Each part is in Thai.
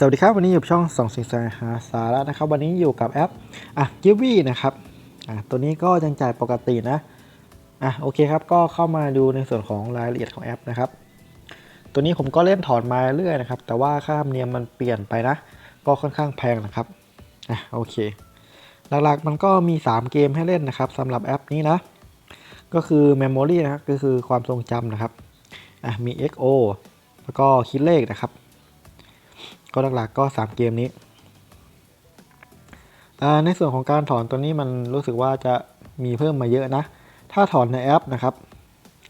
สวัสดีครับ วันนี้อยู่ช่องสองสิงสายหาสาระนะครับ วันนี้อยู่กับแอปอะกิวี่นะครับอะตัวนี้ก็ยังจ่ายปกตินะอะโอเคครับก็เข้ามาดูในส่วนของรายละเอียดของแอปนะครับ ตัวนี้ผมก็เล่นถอนมาเรื่อยนะครับ แต่ว่าค่าธรรมเนียมมันเปลี่ยนไปนะ ก็ค่อนข้างแพงนะครับอะโอเค หลักๆมันก็มี 3 เกมให้เล่นนะครับสำหรับแอปนี้นะ ก็คือ Memory นะครับก็คือความทรงจำนะครับอะมี XO แล้วก็คิดเลขนะครับ ก็หลักๆก็ 3 เกมนี้ ในส่วนของการถอนตัวนี้มันรู้สึกว่าจะมีเพิ่มมาเยอะนะ ถ้าถอนในแอปนะครับ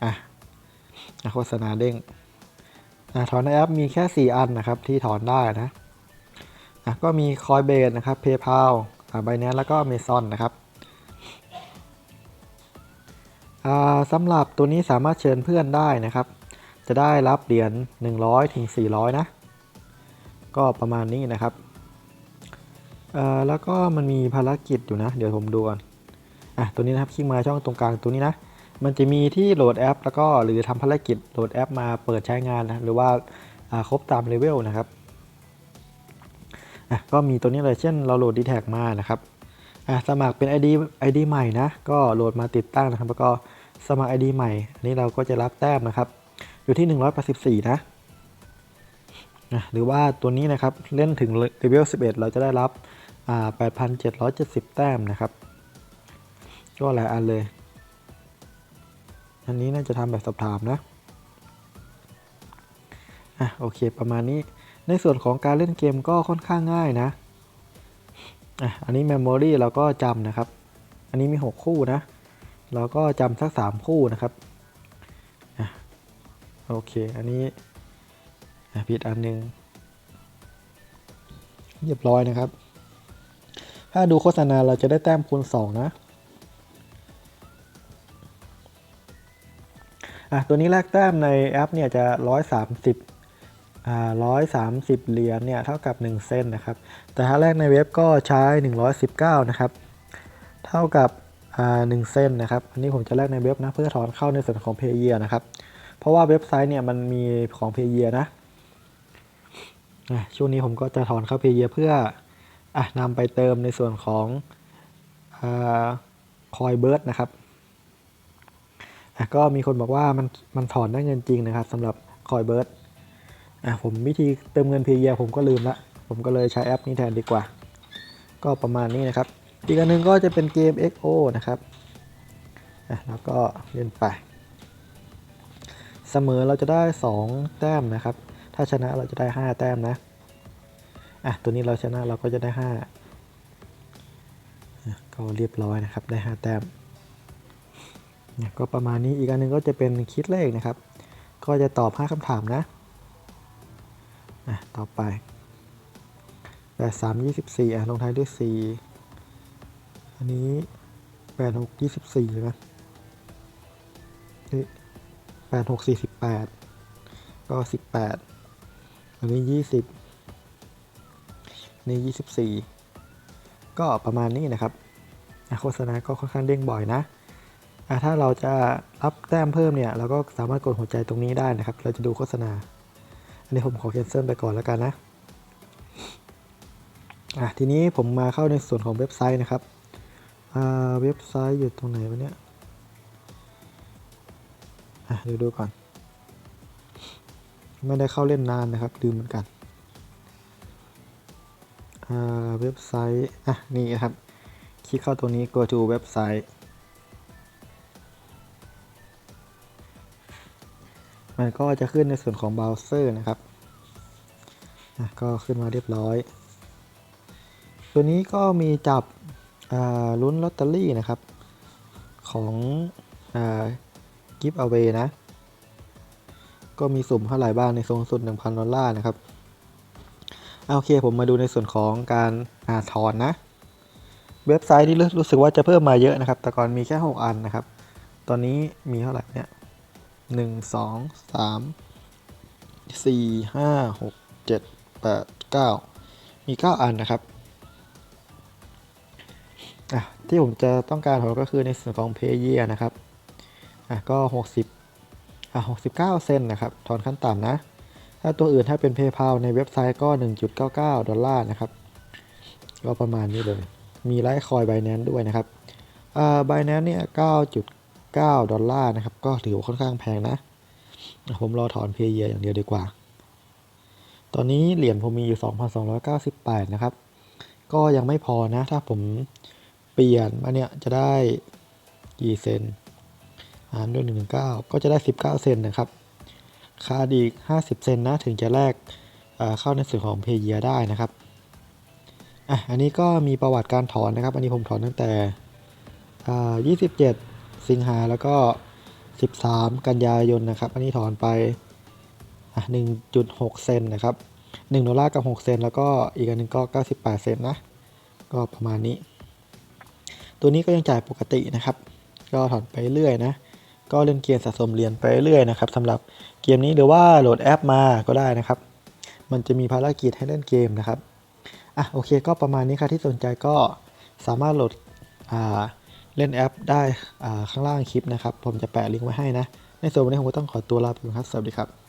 อะโฆษณาเด้งอถอนในแอปมีแค่ 4 อันนะครับที่ถอนได้นะะก็มี Coinbase นะครับ PayPal อ่า Binance แล้วก็ Amazon นะครับอ่าสำหรับตัวนี้สามารถเชิญเพื่อนได้นะครับ จะได้รับเหรียญ100ถึง400 นะ ก็ประมาณนี้นะครับเอ่อแล้วก็มันมีภารกิจอยู่นะ เดี๋ยวผมดูก่อนอะตัวนี้นะครับคลิกมาช่องตรงกลางตัวนี้นะ มันจะมีที่โหลดแอป แล้วก็หรือทำภารกิจโหลดแอปมาเปิดใช้งานนะหรือว่าอ่าครบตามเลเวลนะครับอะก็มีตัวนี้เลยเช่นเราโหลด d t แทมานะครับอะสมัครเป็น ID ID ใหม่นะก็โหลดมาติดตั้งนะครับ แล้วก็สมัคร ID ใหม่อันนี้เราก็จะรับแต้มนะครับ อยู่ที่ 184 นะ นะหรือว่าตัวนี้นะครับเล่นถึงเลเวล 11 เราจะได้รับ8,770 แต้มนะครับ ก็หลายอันเลย อันนี้น่าจะทำแบบสอบถามนะอะโอเคประมาณนี้ในส่วนของการเล่นเกมก็ค่อนข้างง่ายนะอะอันนี้ Memory เราก็จำนะครับ อันนี้มี 6 คู่นะ เราก็จำสัก 3 คู่นะครับอะโอเค อันนี้ ผิดอันหนึง เรียบร้อยนะครับ ถ้าดูโฆษณาเราจะได้แต้มคูณ2นะอะตัวนี้แลกแต้มในแอปเนี่ยจะ 130อ่า130 เหรียญเนี่ยเท่ากับ 1เส้นนะครับ แต่ถ้าแลกในเว็บก็ใช้ 119 นะครับ เท่ากับอ่า1เส้นนะครับ อันนี้ผมจะแลกในเว็บนะเพื่อถอนเข้าในส่วนของ p a y e r นะครับ เพราะว่าเว็บไซต์เนี่ยมันมีของ p a y e r นะ อะช่วงนี้ผมก็จะถอนเข้าเพย์เยเพื่ออะนำไปเติมในส่วนของคอยเบิร์ดนะครับก็มีคนบอกว่ามันมันถอนได้เงินจริงนะครับสำหรับคอยเบิร์ดผมวิธีเติมเงินเพย์เยผมก็ลืมละผมก็เลยใช้แอปนี้แทนดีกว่า ก็ประมาณนี้นะครับ อีกอันนึงก็จะเป็นเกม XO นะครับแล้วก็เล่นไป เสมอเราจะได้ 2 แต้มนะครับ ถ้าชนะเราจะได้ 5 แต้มนะ อะ ตัวนี้เราชนะเราก็จะได้ 5 ก็เรียบร้อยนะครับ ได้ 5 แต้มเนี่ยก็ประมาณนี้อีกอันหนึงก็จะเป็นคิดเลขนะครับ ก็จะตอบ 5คำถามนะอะต่อไป 8 3 24อะลงท้ายด้วย 4 อันนี้ 8 6 24ใช่ไหมแปดหกสี่สิบแปดก็สิบแปด อันนี้ยี่สิบนี่ยี่สิบสี่ก็ประมาณนี้นะครับโฆษณาก็ค่อนข้างเด้งบ่อยนะถ้าเราจะรับแต้มเพิ่มเนี่ย เราก็สามารถกดหัวใจตรงนี้ได้นะครับ เราจะดูโฆษณา อันนี้ผมขอ cancel ไปก่อนแล้วกันนะอะทีนี้ผมมาเข้าในส่วนของเว็บไซต์นะครับเว็บไซต์อยู่ตรงไหนวะเนี่ยอะดูดูก่อน ไม่ได้เข้าเล่นนานนะครับลืมเหมือนกันเว็บไซต์ อะ นี่ครับ คลิกเข้าตัวนี้ go to เว็บไซต์ มันก็จะขึ้นในส่วนของเบราว์เซอร์นะครับอะก็ขึ้นมาเรียบร้อย ตัวนี้ก็มีจับลุ้นลอตเตอรี่นะครับ ของกิฟต์เอาไว้นะ ก็มีสุ่มเท่าไหร่บ้างในสูงสุด 1,000 ดอลลาร์นะครับเอาโอเคผมมาดูในส่วนของการอาถอนนะ เว็บไซต์ที่รู้สึกว่าจะเพิ่มมาเยอะนะครับ แต่ก่อนมีแค่ 6 อันนะครับ ตอนนี้มีเท่าไหร่เนี่ย1 2 3 4 5 6 7 8 9มี9อันนะครับอะที่ผมจะต้องการถอนก็คือในส่วนของ p a y e r นะครับ อะก็60 อะ69 เซนนะครับถอนขั้นต่ำนะ ถ้าตัวอื่นถ้าเป็น PayPal ในเว็บไซต์ก็ 1.99 ดอลลาร์นะครับ ก็ประมาณนี้เลย มีไลท์คอย Binance ด้วยนะครับอ่า Binance เนี่ย 9.9 ดอลลาร์นะครับ ก็ถือว่าค่อนข้างแพงนะ ผมรอถอนเพย์เยอย่างเดียวดีกว่า ตอนนี้เหรียญผมมีอยู่ 2,298 นะครับ ก็ยังไม่พอนะ ถ้าผมเปลี่ยนมาเนี่ยจะได้กี่เซน หารด้วย1.9 ก็จะได้ 19 เซนนะครับค่าดอีก 50 เซนนะถึงจะแลกเข้าในส่วนของเพย์เยได้นะครับอะอันนี้ก็มีประวัติการถอนนะครับ อันนี้ผมถอนตั้งแต่อ่า27 สิงหาแล้วก็ 13 กันยายนนะครับ อันนี้ถอนไปอะ1.6 เซนนะครับ1ดอลลาร์กับ 6 เซนแล้วก็อีกอันหนึงก็ 98 เซนนะ ก็ประมาณนี้ ตัวนี้ก็ยังจ่ายปกตินะครับ ก็ถอนไปเรื่อยนะ ก็เล่นเกมสะสมเหรียญไปเรื่อยนะครับสำหรับเกมนี้หรือว่าโหลดแอปมาก็ได้นะครับ มันจะมีภารกิจให้เล่นเกมนะครับอะโอเคก็ประมาณนี้ครับที่สนใจก็สามารถโหลดอ่าเล่นแอปได้อ่าข้างล่างคลิปนะครับ ผมจะแปะลิงก์ไว้ให้นะ ในส่วนวันนี้ผมก็ต้องขอตัวลาไปก่อนครับ สวัสดีครับ